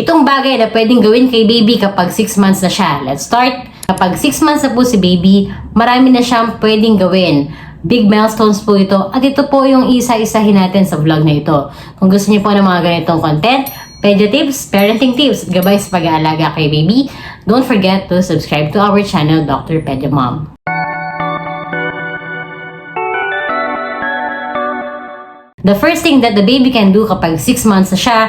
Itong bagay na pwedeng gawin kay baby kapag 6 months na siya. Let's start. Kapag 6 months na po si baby, marami na siyang pwedeng gawin. Big milestones po ito. At ito po yung isa-isahin natin sa vlog na ito. Kung gusto niyo po ng mga ganitong content, pedia tips, parenting tips, at gabay sa pag-aalaga kay baby, don't forget to subscribe to our channel, Dr. Pedia Mom. The first thing that the baby can do kapag 6 months na siya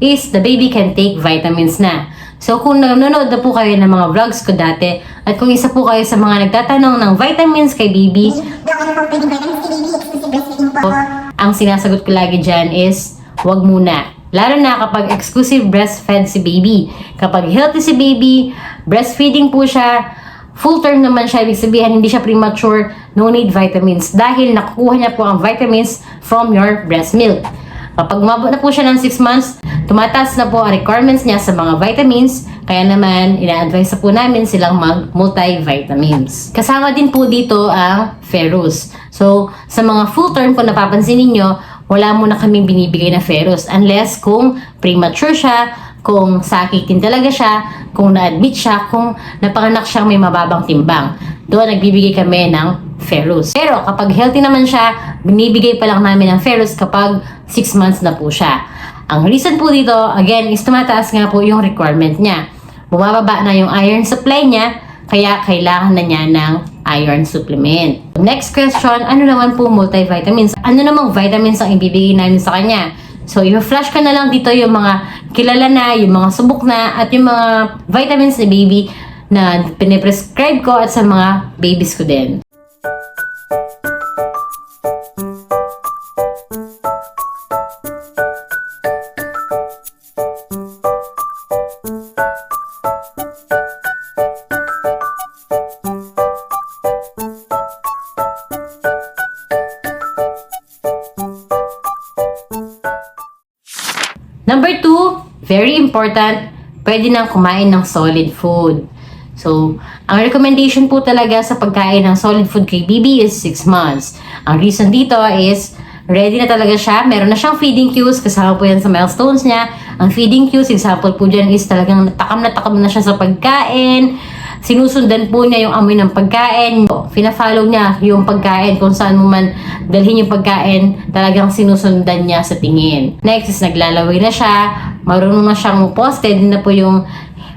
is the baby can take vitamins na. So kung nanonood na po kayo ng mga vlogs ko dati at kung isa po kayo sa mga nagtatanong ng vitamins kay baby, ang sinasagot ko lagi dyan is wag muna. Lalo na kapag exclusive breastfed si baby. Kapag healthy si baby, breastfeeding po siya, full term naman siya, ibig sabihin hindi siya premature, no need vitamins dahil nakukuha niya po ang vitamins from your breast milk. Kapag umabot na po siya ng 6 months, tumataas na po ang requirements niya sa mga vitamins, kaya naman ina-advise na po namin silang mag-multivitamins. Kasama din po dito ang ferrous. So, sa mga full term kung napapansin ninyo, wala muna kaming binibigay na ferrous unless kung premature siya, kung sakitin talaga siya, kung na-admit siya, kung napanganak siyang may mababang timbang. Doon nagbibigay kami ng ferrous. Pero kapag healthy naman siya, binibigay pa lang namin ng ferrous kapag 6 months na po siya. Ang reason po dito, again, is tumataas nga po yung requirement niya. Bumababa na yung iron supply niya, kaya kailangan na niya ng iron supplement. Next question, ano naman po multivitamins? Ano namang vitamins ang ibibigay namin sa kanya? So, i-flash ko na lang dito yung mga kilala na, yung mga subok na, at yung mga vitamins ni baby na piniprescribe ko at sa mga babies ko din. Number two, very important, pwede nang kumain ng solid food. So, ang recommendation po talaga sa pagkain ng solid food kay baby is 6 months. Ang reason dito is, ready na talaga siya. Meron na siyang feeding cues, kasama po yan sa milestones niya. Ang feeding cues, example po dyan is talagang natakam na takam na siya sa pagkain. Sinusundan po niya yung amoy ng pagkain. Fina-follow niya yung pagkain kung saan mo man dalhin yung pagkain, talagang sinusundan niya sa tingin. Next is naglalaway na siya, marunong na siyang posted na po yung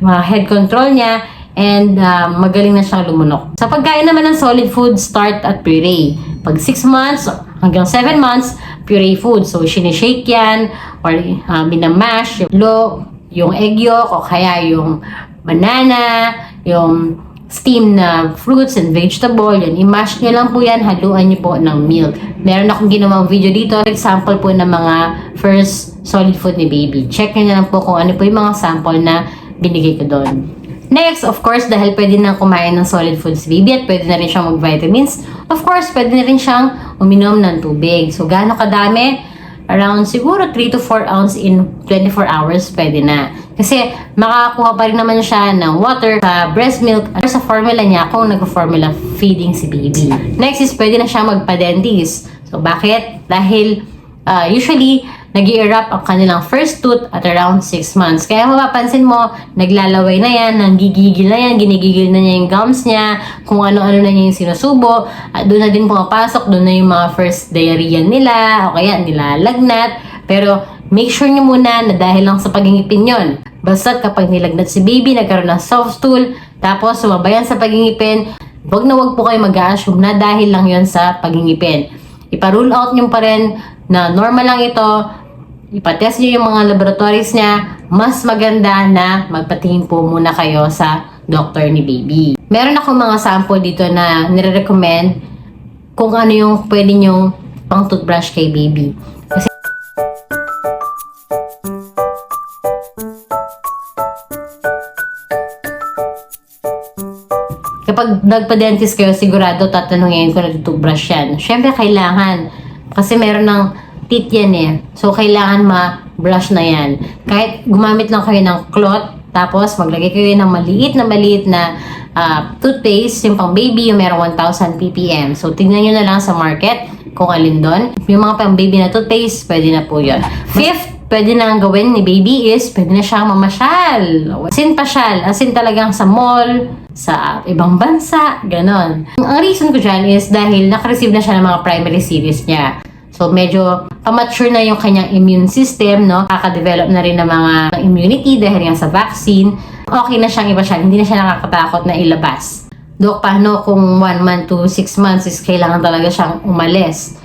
mga head control niya, and uh, magaling na siyang lumunok. Sa pagkain naman ng solid food, start at puree. Pag 6 months hanggang 7 months, puree food. So, sinishake yan, or uh, minamash, yung lo, yung egg yolk, o kaya yung banana, yung steam na fruits and vegetable, yun, i-mash nyo lang po yan, haluan nyo po ng milk. Meron akong ginawang video dito, example po ng mga first solid food ni baby. Check nyo lang po kung ano po yung mga sample na binigay ko doon. Next, of course, dahil pwede na kumain ng solid foods baby at pwede na rin siyang mag-vitamins, of course, pwede na rin siyang uminom ng tubig. So, gaano kadami? Around siguro 3 to 4 ounce in 24 hours, pwede na. Kasi makakakuha pa rin naman siya ng water sa breast milk at sa formula niya kung nag-formula feeding si baby. Next is pwede na siya magpa-dentist. So, bakit? Dahil uh, usually, nag erupt ang kanilang first tooth at around 6 months. Kaya mapapansin mo, naglalaway na yan, nanggigigil na yan, ginigigil na niya yung gums niya, kung ano-ano na niya yung sinusubo, at doon na din pumapasok, doon na yung mga first diarrhea nila, o kaya nilalagnat. Pero make sure nyo muna na dahil lang sa pagingipin yon. Basta't kapag nilagnat si baby, nagkaroon ng soft stool, tapos sumabayan sa pagingipin, wag na wag po kayo mag-assume na dahil lang yon sa pagingipin. Ipa-rule out nyo pa rin na normal lang ito, ipatest nyo yung mga laboratories niya, mas maganda na magpatingin po muna kayo sa doctor ni baby. Meron ako mga sample dito na nire-recommend kung ano yung pwede nyong pang toothbrush kay baby. Kapag nagpa-dentist kayo, sigurado tatanungin kung nag-toothbrush yan. Siyempre, kailangan. Kasi meron ng teeth yan eh. So, kailangan ma-brush na yan. Kahit gumamit lang kayo ng cloth, tapos maglagay kayo ng maliit na maliit na ah, toothpaste, yung pang baby, yung merong 1,000 ppm. So, tingnan nyo na lang sa market kung alin doon. Yung mga pang baby na toothpaste, pwede na po yun. Fifth, pwede na gawin ni baby is, pwede na siyang mamasyal. As in pasyal, as in talagang sa mall, sa ibang bansa, ganon. Ang reason ko dyan is dahil nakareceive na siya ng mga primary series niya. So, medyo mature na yung kanyang immune system, no? Kaka-develop na rin ng mga immunity dahil nga sa vaccine. Okay na siyang iba siya, hindi na siya nakakatakot na ilabas. Dok, paano kung 1 month to 6 months is kailangan talaga siyang umalis?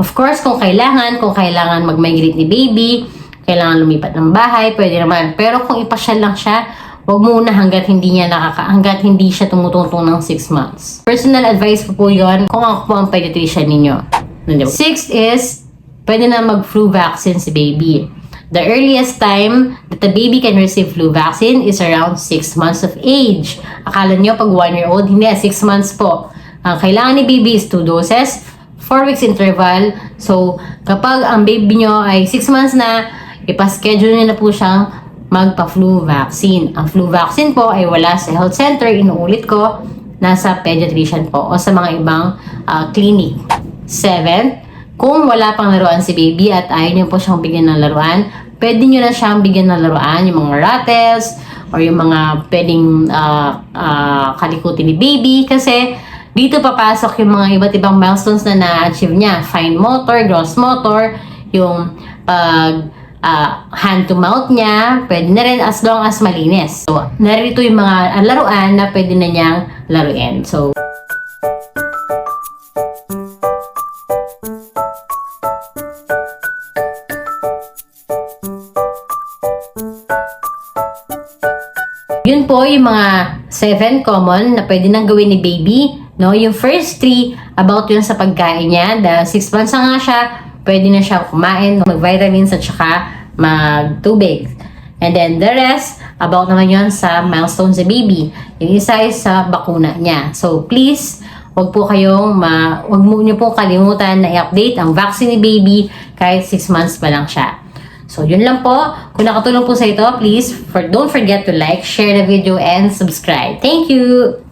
Of course, kung kailangan, kung kailangan mag-migrate ni baby, kailangan lumipat ng bahay, pwede naman. Pero kung ipasyal lang siya, wag muna hanggat hindi niya nakaka hanggat hindi siya tumutungtong ng 6 months. Personal advice ko po yon kung ako po ang pediatrician ninyo. Sixth is, pwede na mag-flu vaccine si baby. The earliest time that the baby can receive flu vaccine is around 6 months of age. Akala nyo pag 1 year old, hindi, 6 months po. Ang kailangan ni baby is 2 doses, 4 weeks interval. So, kapag ang baby nyo ay 6 months na, ipaschedule nyo na po siyang magpa-flu vaccine. Ang flu vaccine po ay wala sa health center, inuulit ko, nasa pediatrician po o sa mga ibang ah, clinic. Seven, kung wala pang laruan si baby at ayaw niyo po siyang bigyan ng laruan, pwede niyo na siyang bigyan ng laruan, yung mga rattles, or yung mga pwedeng ah, ah, kalikutin ni baby kasi dito papasok yung mga iba't ibang milestones na na-achieve niya. Fine motor, gross motor, yung pag ah, hand to mouth niya, pwede na rin as long as malinis. So, narito yung mga laruan na pwede na niyang laruin. So, Yun po yung mga seven common na pwede nang gawin ni baby. No? Yung first three, about yun sa pagkain niya. Dahil six months na nga siya, pwede na siya kumain, mag-vitamins at saka mag-tubig. And then the rest, about naman yun sa milestones sa baby. Yung isa is sa bakuna niya. So please, wag po kayong ma, wag mo niyo po kalimutan na i-update ang vaccine ni baby kahit 6 months pa lang siya. So, yun lang po. Kung nakatulong po sa ito, please, for, don't forget to like, share the video, and subscribe. Thank you!